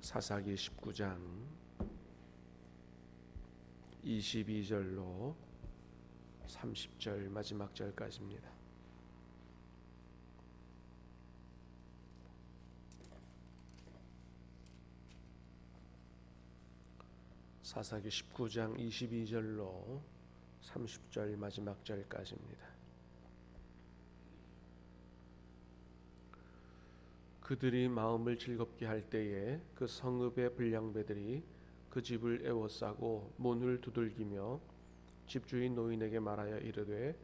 사사기 19장 22절로 30절 마지막 절까지입니다. 사사기 19장 22절로 30절 마지막 절까지입니다. 그들이 마음을 즐겁게 할 때에 그 성읍의 불량배들이 그 집을 에워싸고 문을 두들기며 집주인 노인에게 말하여 이르되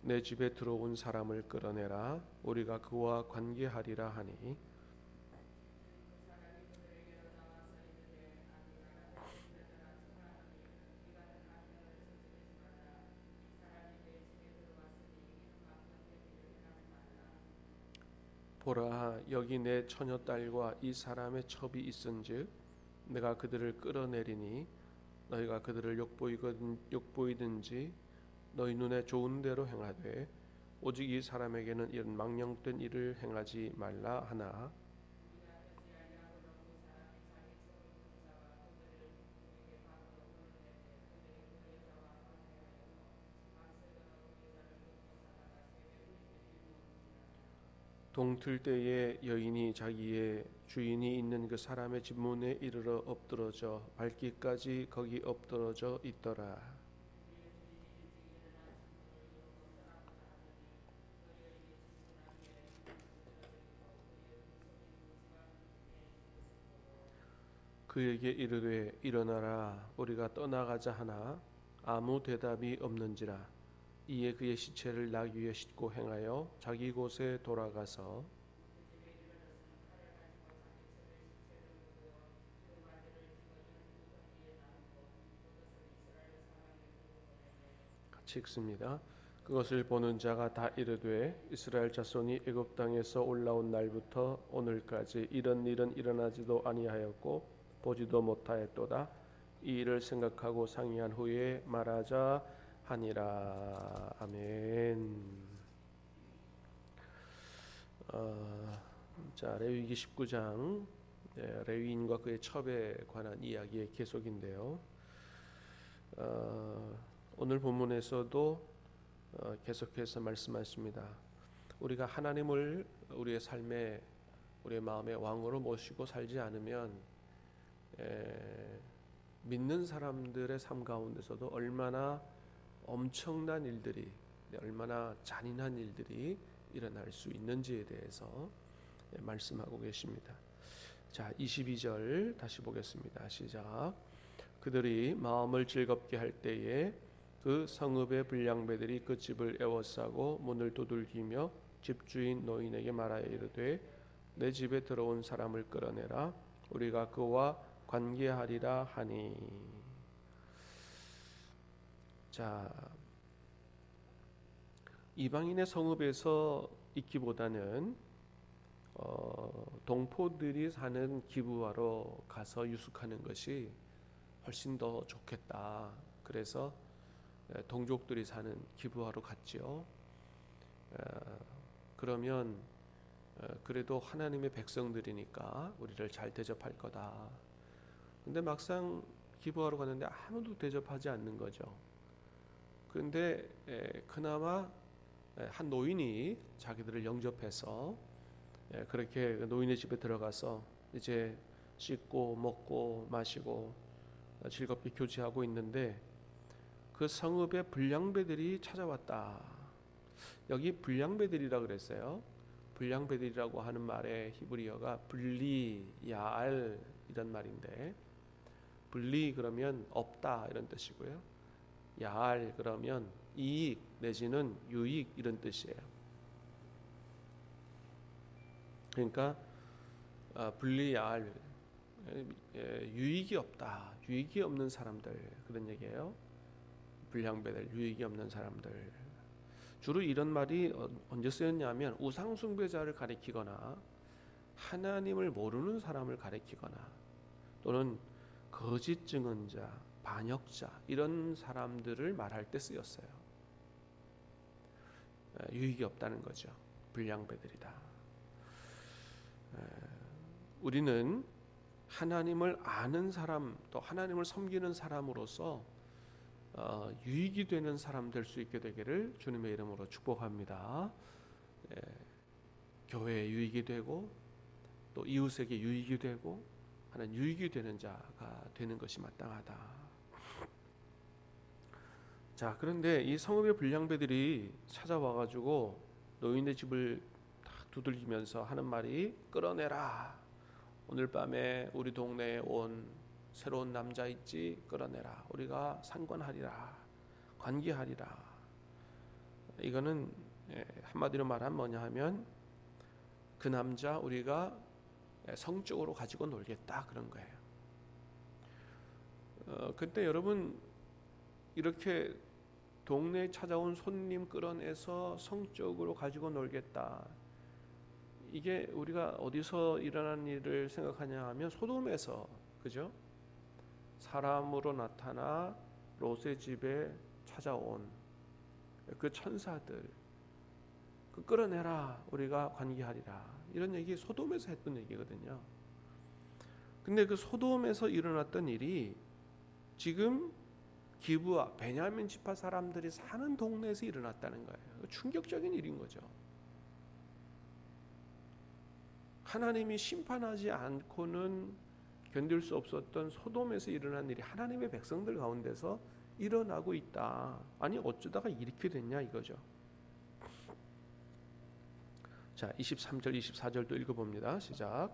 내 집에 들어온 사람을 끌어내라. 우리가 그와 관계하리라 하니 보라 여기 내 처녀 딸과 이 사람의 첩이 있은즉 내가 그들을 끌어내리니 너희가 그들을 욕보이건 욕보이든지 너희 눈에 좋은 대로 행하되 오직 이 사람에게는 이런 망령된 일을 행하지 말라 하나 동틀 때에 여인이 자기의 주인이 있는 그 사람의 집 문에 이르러 엎드러져 밟기까지 거기 엎드러져 있더라. 그에게 이르되 일어나라 우리가 떠나가자 하나 아무 대답이 없는지라 이에 그의 시체를 나귀 위에 싣고 행하여 자기 곳에 돌아가서 같이 읽습니다. 그것을 보는 자가 다 이르되 이스라엘 자손이 애굽 땅에서 올라온 날부터 오늘까지 이런 일은 일어나지도 아니하였고 보지도 못하였도다. 이 일을 생각하고 상의한 후에 말하자 하니라. 아멘. 어, 자 레위기 19장 네, 레위인과 그의 첩에 관한 이야기의 계속인데요. 어, 오늘 본문에서도 어, 계속해서 말씀하십니다. 우리가 하나님을 우리의 삶에 우리의 마음의 왕으로 모시고 살지 않으면 에, 믿는 사람들의 삶 가운데서도 얼마나 엄청난 일들이 얼마나 잔인한 일들이 일어날 수 있는지에 대해서 말씀하고 계십니다. 자, 22절 다시 보겠습니다. 시작. 그들이 마음을 즐겁게 할 때에 그 성읍의 불량배들이 그 집을 에워싸고 문을 두들기며 집주인 노인에게 말하여 이르되 내 집에 들어온 사람을 끌어내라 우리가 그와 관계하리라 하니 자 이방인의 성읍에서 있기보다는 어, 동포들이 사는 기부하러 가서 유숙하는 것이 훨씬 더 좋겠다. 그래서 동족들이 사는 기부하러 갔지요. 그러면 그래도 하나님의 백성들이니까 우리를 잘 대접할 거다. 근데 막상 기부하러 갔는데 아무도 대접하지 않는 거죠. 그런데 그나마 한 노인이 자기들을 영접해서 그렇게 노인의 집에 들어가서 이제 씻고 먹고 마시고 즐겁게 교제하고 있는데 그 성읍에 불량배들이 찾아왔다. 여기 불량배들이라 그랬어요. 불량배들이라고 하는 말의 히브리어가 분리 야알 이런 말인데 분리 그러면 없다 이런 뜻이고요. 야알 그러면 이익 내지는 유익 이런 뜻이에요. 그러니까 분리 야알 유익이 없다. 유익이 없는 사람들 그런 얘기예요. 불량배들, 유익이 없는 사람들. 주로 이런 말이 어, 언제 쓰였냐면 우상 숭배자를 가리키거나 하나님을 모르는 사람을 가리키거나 또는 거짓 증언자, 반역자 이런 사람들을 말할 때 쓰였어요. 유익이 없다는 거죠. 불량배들이다. 우리는 하나님을 아는 사람 또 하나님을 섬기는 사람으로서 어, 유익이 되는 사람 될 수 있게 되기를 주님의 이름으로 축복합니다. 예, 교회에 유익이 되고 또 이웃에게 유익이 되고 하는 유익이 되는 자가 되는 것이 마땅하다. 자 그런데 이 성읍의 불량배들이 찾아와 가지고 노인의 집을 딱 두들기면서 하는 말이 끌어내라. 오늘 밤에 우리 동네에 온 새로운 남자 있지 끌어내라. 우리가 상관하리라. 관계하리라. 이거는 예, 한마디로 말하면 뭐냐 하면 그 남자 우리가 성적으로 가지고 놀겠다 그런 거예요. 어, 그때 여러분 이렇게 동네에 찾아온 손님 끌어내서 성적으로 가지고 놀겠다. 이게 우리가 어디서 일어난 일을 생각하냐 하면 소돔에서 그죠? 사람으로 나타나 롯의 집에 찾아온 그 천사들 그 끌어내라 우리가 관계하리라 이런 얘기 소돔에서 했던 얘기거든요. 근데 그 소돔에서 일어났던 일이 지금 기부와 베냐민 지파 사람들이 사는 동네에서 일어났다는 거예요. 충격적인 일인 거죠. 하나님이 심판하지 않고는 견딜 수 없었던 소돔에서 일어난 일이 하나님의 백성들 가운데서 일어나고 있다. 아니 어쩌다가 이렇게 됐냐 이거죠. 자, 23절 24절도 읽어 봅니다. 시작.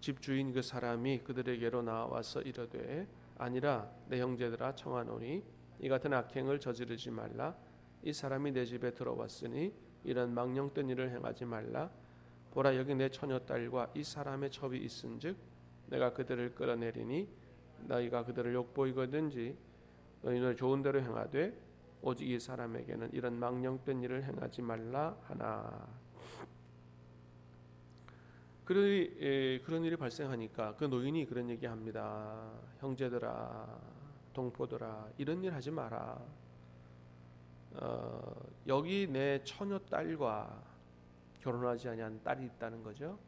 집주인 그 사람이 그들에게로 나와서 이르되 아니라 내 형제들아 청하노니 이 같은 악행을 저지르지 말라. 이 사람이 내 집에 들어왔으니 이런 망령된 일을 행하지 말라. 보라 여기 내 처녀 딸과 이 사람의 첩이 있은즉 내가 그들을 끌어내리니 너희가 그들을 욕보이거든지 너희는 좋은 대로 행하되 오직 이 사람에게는 이런 망령된 일을 행하지 말라 하나 그런 일이, 예, 그런 일이 발생하니까 그 노인이 그런 얘기합니다. 형제들아, 동포들아, 이런 일 하지 마라. 어, 여기 내 처녀 딸과 결혼하지 아니한 딸이 있다는 거죠.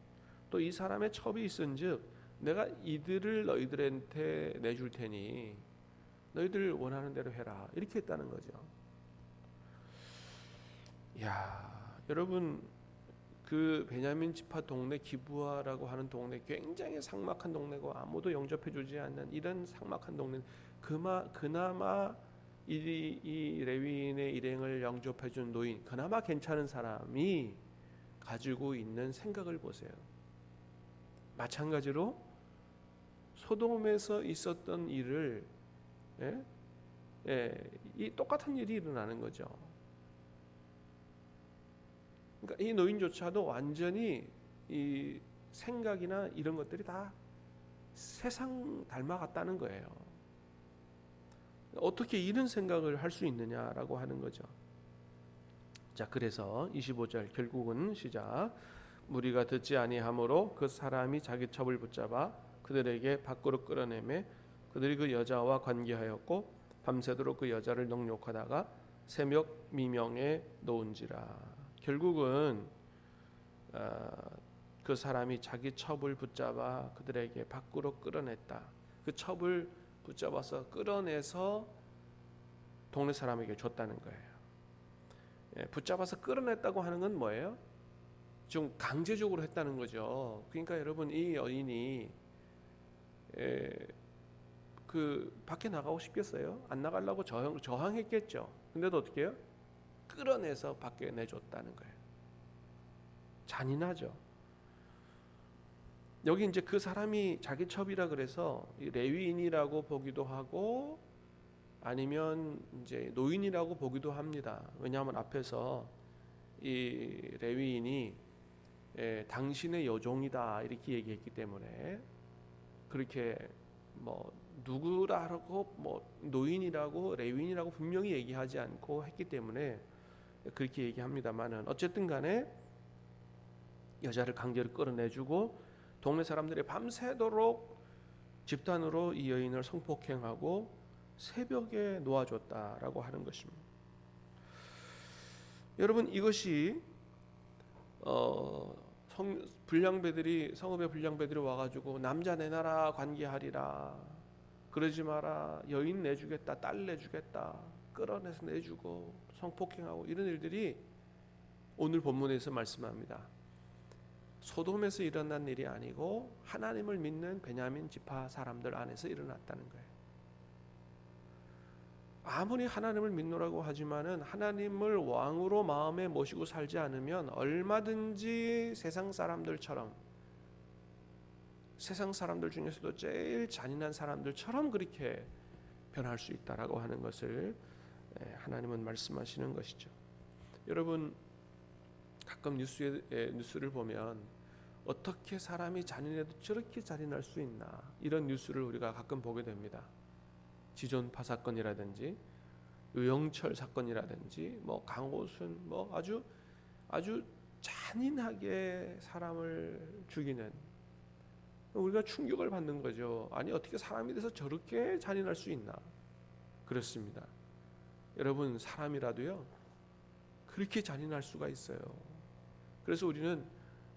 또 이 사람의 첩이 있은즉 내가 이들을 너희들한테 내줄 테니 너희들 원하는 대로 해라. 이렇게 했다는 거죠. 야, 여러분 그 베냐민 지파 동네 기부하라고 하는 동네 굉장히 삭막한 동네고 아무도 영접해 주지 않는 이런 삭막한 동네 그마 그나마 이, 이 레위인의 일행을 영접해 준 노인 그나마 괜찮은 사람이 가지고 있는 생각을 보세요. 마찬가지로 소돔에서 있었던 일을 예? 예, 이 똑같은 일이 일어나는 거죠. 그러니까 이 노인조차도 완전히 이 생각이나 이런 것들이 다 세상 닮아갔다는 거예요. 어떻게 이런 생각을 할 수 있느냐라고 하는 거죠. 자, 그래서 25절 결국은 시작. 무리가 듣지 아니하므로 그 사람이 자기 첩을 붙잡아 그들에게 밖으로 끌어내매 그들이 그 여자와 관계하였고 밤새도록 그 여자를 능욕하다가 새벽 미명에 놓은지라. 결국은 어, 그 사람이 자기 첩을 붙잡아 그들에게 밖으로 끌어냈다. 그 첩을 붙잡아서 끌어내서 동네 사람에게 줬다는 거예요. 예, 붙잡아서 끌어냈다고 하는 건 뭐예요? 좀 강제적으로 했다는 거죠. 그러니까 여러분 이 여인이 예, 그 밖에 나가고 싶겠어요? 안 나가려고 저항, 저항했겠죠. 근데도 어떻게 해요? 끌어내서 밖에 내줬다는 거예요. 잔인하죠. 여기 이제 그 사람이 자기 첩이라 그래서 레위인이라고 보기도 하고 아니면 이제 노인이라고 보기도 합니다. 왜냐하면 앞에서 이 레위인이 예, 당신의 여종이다 이렇게 얘기했기 때문에 그렇게 뭐 누구라고 뭐 노인이라고 레위인이라고 분명히 얘기하지 않고 했기 때문에 그렇게 얘기합니다만은 어쨌든 간에 여자를 강제로 끌어내주고 동네 사람들이 밤새도록 집단으로 이 여인을 성폭행하고 새벽에 놓아줬다라고 하는 것입니다. 여러분 이것이 어, 성 불량배들이 성읍의 불량배들이 와가지고 남자 내놔라 관계하리라 그러지 마라 여인 내주겠다 딸 내주겠다 끌어내서 내주고 성폭행하고 이런 일들이 오늘 본문에서 말씀합니다. 소돔에서 일어난 일이 아니고 하나님을 믿는 베냐민 지파 사람들 안에서 일어났다는 거예요. 아무리 하나님을 믿노라고 하지만은 하나님을 왕으로 마음에 모시고 살지 않으면 얼마든지 세상 사람들처럼 세상 사람들 중에서도 제일 잔인한 사람들처럼 그렇게 변할 수 있다라고 하는 것을 예, 하나님은 말씀하시는 것이죠. 여러분 가끔 뉴스에 에, 뉴스를 보면 어떻게 사람이 잔인해도 저렇게 잔인할 수 있나 이런 뉴스를 우리가 가끔 보게 됩니다. 지존파 사건이라든지 유영철 사건이라든지 뭐 강호순 뭐 아주 아주 잔인하게 사람을 죽이는 우리가 충격을 받는 거죠. 아니 어떻게 사람이 돼서 저렇게 잔인할 수 있나? 그렇습니다. 여러분 사람이라도요 그렇게 잔인할 수가 있어요. 그래서 우리는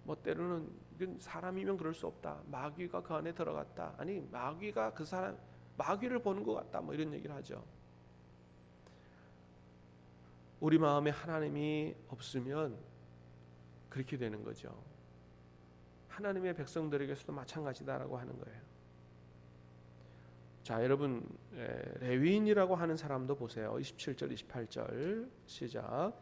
뭐 때로는 이건 사람이면 그럴 수 없다. 마귀가 그 안에 들어갔다. 아니 마귀가 그 사람 마귀를 보는 것 같다. 뭐 이런 얘기를 하죠. 우리 마음에 하나님이 없으면 그렇게 되는 거죠. 하나님의 백성들에게서도 마찬가지다라고 하는 거예요. 자, 여러분 에, 레위인이라고 하는 사람도 보세요. 27절, 28절 시작.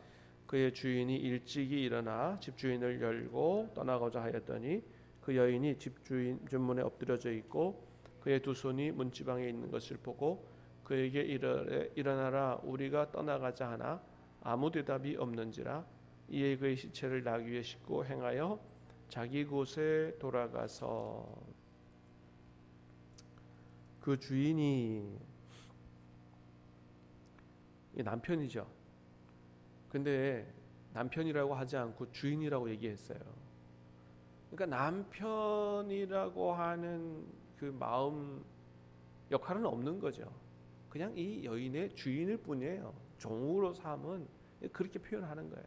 그의 주인이 일찍이 일어나 집주인을 열고 떠나고자 하였더니 그 여인이 집주인 전문에 엎드려져 있고 그의 두 손이 문지방에 있는 것을 보고 그에게 이르래 일어나라 우리가 떠나가자 하나 아무 대답이 없는지라 이에 그의 시체를 나귀 위에 싣고 행하여 자기 곳에 돌아가서 그 주인이 이 남편이죠. 근데 남편이라고 하지 않고 주인이라고 얘기했어요. 그러니까 남편이라고 하는 그 마음 역할은 없는 거죠. 그냥 이 여인의 주인일 뿐이에요. 종으로 삼은 그렇게 표현하는 거예요.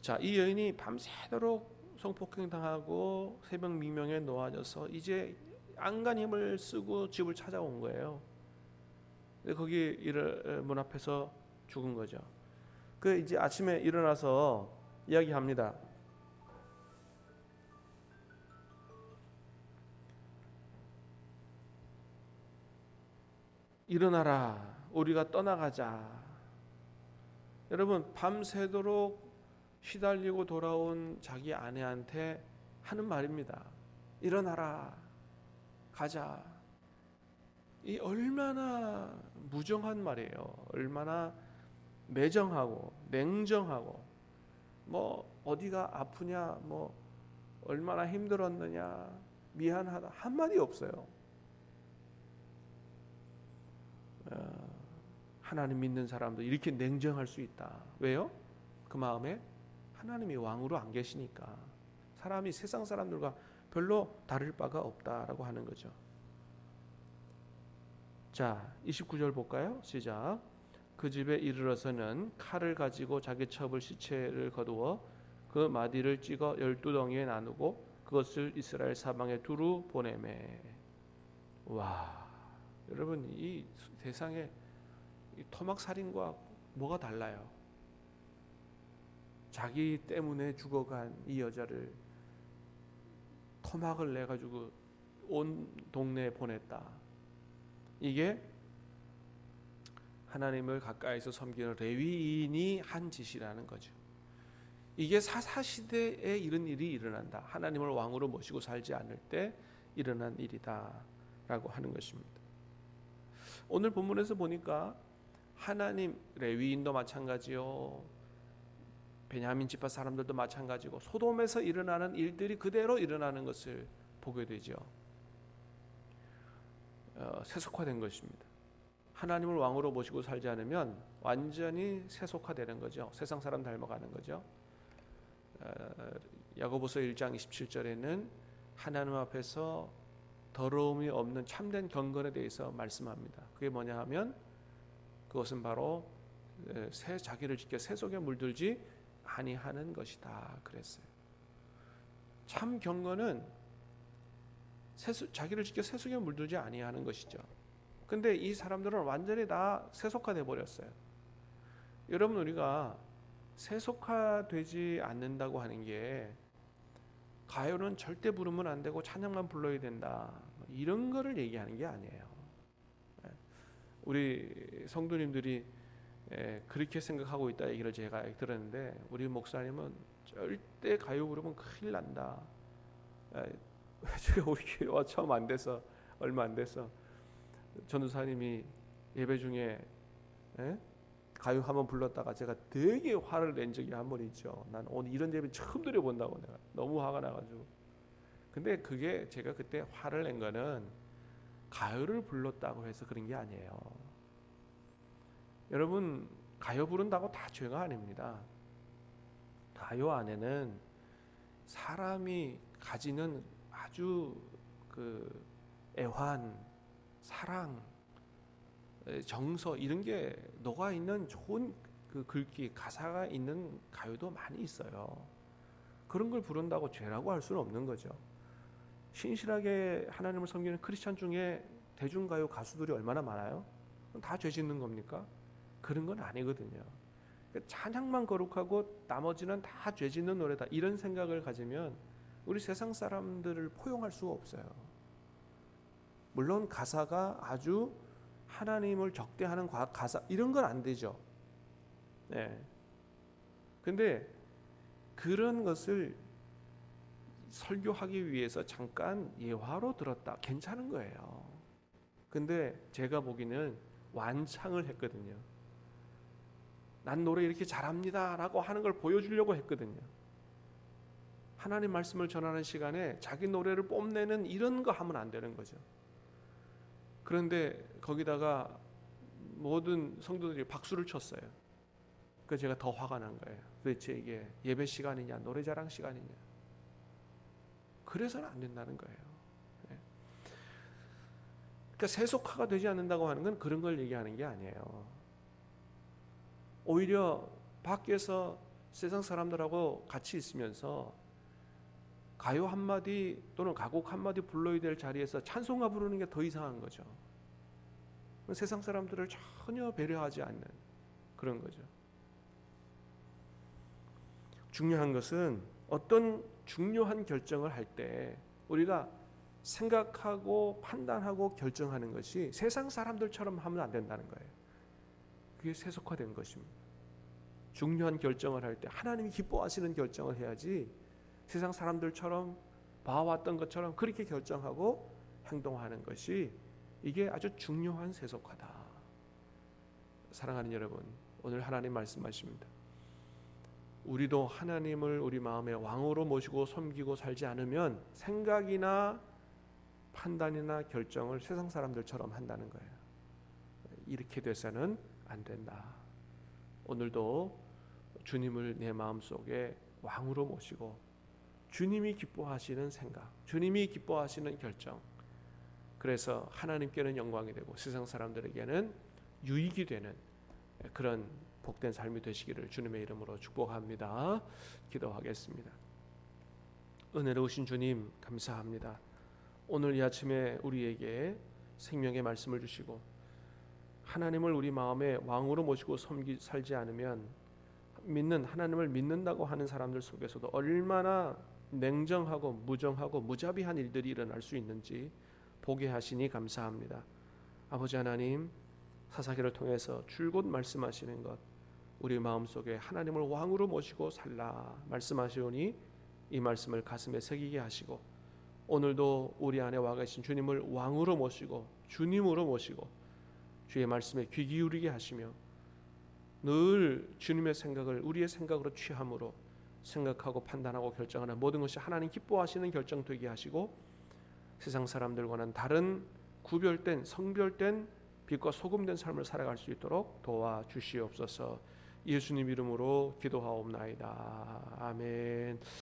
자, 이 여인이 밤새도록 성폭행 당하고 새벽 미명에 놓아져서 이제 안간 힘을 쓰고 집을 찾아온 거예요. 거기 문 앞에서 죽은 거죠. 그 이제 아침에 일어나서 이야기합니다. 일어나라. 우리가 떠나가자. 여러분 밤새도록 시달리고 돌아온 자기 아내한테 하는 말입니다. 일어나라. 가자. 이 얼마나 무정한 말이에요. 얼마나 매정하고 냉정하고 뭐 어디가 아프냐 뭐 얼마나 힘들었느냐 미안하다 한마디 없어요. 어, 하나님 믿는 사람도 이렇게 냉정할 수 있다. 왜요? 그 마음에 하나님이 왕으로 안 계시니까 사람이 세상 사람들과 별로 다를 바가 없다라고 하는 거죠. 자, 29절 볼까요? 시작. 그 집에 이르러서는 칼을 가지고 자기 첩을 시체를 거두어 그 마디를 찍어 열두 덩이에 나누고 그것을 이스라엘 사방에 두루 보내매. 와, 여러분 이 세상에 이 토막 살인과 뭐가 달라요? 자기 때문에 죽어간 이 여자를 토막을 내 가지고 온 동네에 보냈다. 이게 하나님을 가까이서 섬기는 레위인이 한 짓이라는 거죠. 이게 사사 시대에 이런 일이 일어난다. 하나님을 왕으로 모시고 살지 않을 때 일어난 일이다라고 하는 것입니다. 오늘 본문에서 보니까 하나님 레위인도 마찬가지요. 베냐민 지파 사람들도 마찬가지고 소돔에서 일어나는 일들이 그대로 일어나는 것을 보게 되죠. 어, 세속화된 것입니다. 하나님을 왕으로 모시고 살지 않으면 완전히 세속화되는 거죠. 세상 사람 닮아가는 거죠. 어, 야고보서 1장 27절에는 하나님 앞에서 더러움이 없는 참된 경건에 대해서 말씀합니다. 그게 뭐냐 하면 그것은 바로 새 자기를 지켜 세속에 물들지 아니하는 것이다 그랬어요. 참 경건은 세수, 자기를 지켜 세속에 물들지 아니하는 것이죠. 근데 이 사람들은 완전히 다 세속화돼 버렸어요. 여러분 우리가 세속화되지 않는다고 하는 게 가요는 절대 부르면 안 되고 찬양만 불러야 된다 뭐 이런 거를 얘기하는 게 아니에요. 예. 우리 성도님들이 예, 그렇게 생각하고 있다 얘기를 제가 들었는데 우리 목사님은 절대 가요 부르면 큰일 난다. 예, 제가 우리 교회 와 처음 안 돼서 얼마 안 돼서 전도사님이 예배 중에 예? 가요 한번 불렀다가 제가 되게 화를 낸 적이 한 번 있죠. 난 오늘 이런 예배 처음 들어본다고 내가 너무 화가 나가지고. 근데 그게 제가 그때 화를 낸 거는 가요를 불렀다고 해서 그런 게 아니에요. 여러분 가요 부른다고 다 죄가 아닙니다. 가요 안에는 사람이 가지는 아주 그 애환, 사랑, 정서 이런 게 녹아 있는 좋은 그 글귀 가사가 있는 가요도 많이 있어요. 그런 걸 부른다고 죄라고 할 수는 없는 거죠. 신실하게 하나님을 섬기는 크리스천 중에 대중가요 가수들이 얼마나 많아요? 다 죄 짓는 겁니까? 그런 건 아니거든요. 그러니까 찬양만 거룩하고 나머지는 다 죄 짓는 노래다 이런 생각을 가지면 우리 세상 사람들을 포용할 수가 없어요. 물론 가사가 아주 하나님을 적대하는 가사 이런 건 안 되죠. 네. 근데 그런 것을 설교하기 위해서 잠깐 예화로 들었다. 괜찮은 거예요. 근데 제가 보기는 완창을 했거든요. 난 노래 이렇게 잘합니다라고 하는 걸 보여주려고 했거든요. 하나님 말씀을 전하는 시간에 자기 노래를 뽐내는 이런 거 하면 안 되는 거죠. 그런데 거기다가 모든 성도들이 박수를 쳤어요. 그 제가 더 화가 난 거예요. 도대체 이게 예배 시간이냐 노래자랑 시간이냐. 그래서는 안 된다는 거예요. 예. 그러니까 세속화가 되지 않는다고 하는 건 그런 걸 얘기하는 게 아니에요. 오히려 밖에서 세상 사람들하고 같이 있으면서 가요 한 마디 또는 가곡 한 마디 불러야 될 자리에서 찬송가 부르는 게 더 이상한 거죠. 세상 사람들을 전혀 배려하지 않는 그런 거죠. 중요한 것은 어떤 중요한 결정을 할 때 우리가 생각하고 판단하고 결정하는 것이 세상 사람들처럼 하면 안 된다는 거예요. 그게 세속화된 것입니다. 중요한 결정을 할 때 하나님이 기뻐하시는 결정을 해야지 세상 사람들처럼 봐왔던 것처럼 그렇게 결정하고 행동하는 것이 이게 아주 중요한 세속화다. 사랑하는 여러분, 오늘 하나님 말씀하십니다. 우리도 하나님을 우리 마음의 왕으로 모시고 섬기고 살지 않으면 생각이나 판단이나 결정을 세상 사람들처럼 한다는 거예요. 이렇게 돼서는 안 된다. 오늘도 주님을 내 마음 속에 왕으로 모시고 주님이 기뻐하시는 생각, 주님이 기뻐하시는 결정. 그래서 하나님께는 영광이 되고 세상 사람들에게는 유익이 되는 그런 복된 삶이 되시기를 주님의 이름으로 축복합니다. 기도하겠습니다. 은혜로우신 주님 감사합니다. 오늘 이 아침에 우리에게 생명의 말씀을 주시고 하나님을 우리 마음의 왕으로 모시고 섬기 살지 않으면 믿는 하나님을 믿는다고 하는 사람들 속에서도 얼마나 냉정하고 무정하고 무자비한 일들이 일어날 수 있는지 보게 하시니 감사합니다. 아버지 하나님 사사기를 통해서 줄곧 말씀하시는 것 우리 마음속에 하나님을 왕으로 모시고 살라 말씀하시오니 이 말씀을 가슴에 새기게 하시고 오늘도 우리 안에 와 계신 주님을 왕으로 모시고 주님으로 모시고 주의 말씀에 귀 기울이게 하시며 늘 주님의 생각을 우리의 생각으로 취함으로 생각하고 판단하고 결정하는 모든 것이 하나님 기뻐하시는 결정 되게 하시고 세상 사람들과는 다른 구별된 성별된 빛과 소금된 삶을 살아갈 수 있도록 도와 주시옵소서. 예수님 이름으로 기도하옵나이다. 아멘.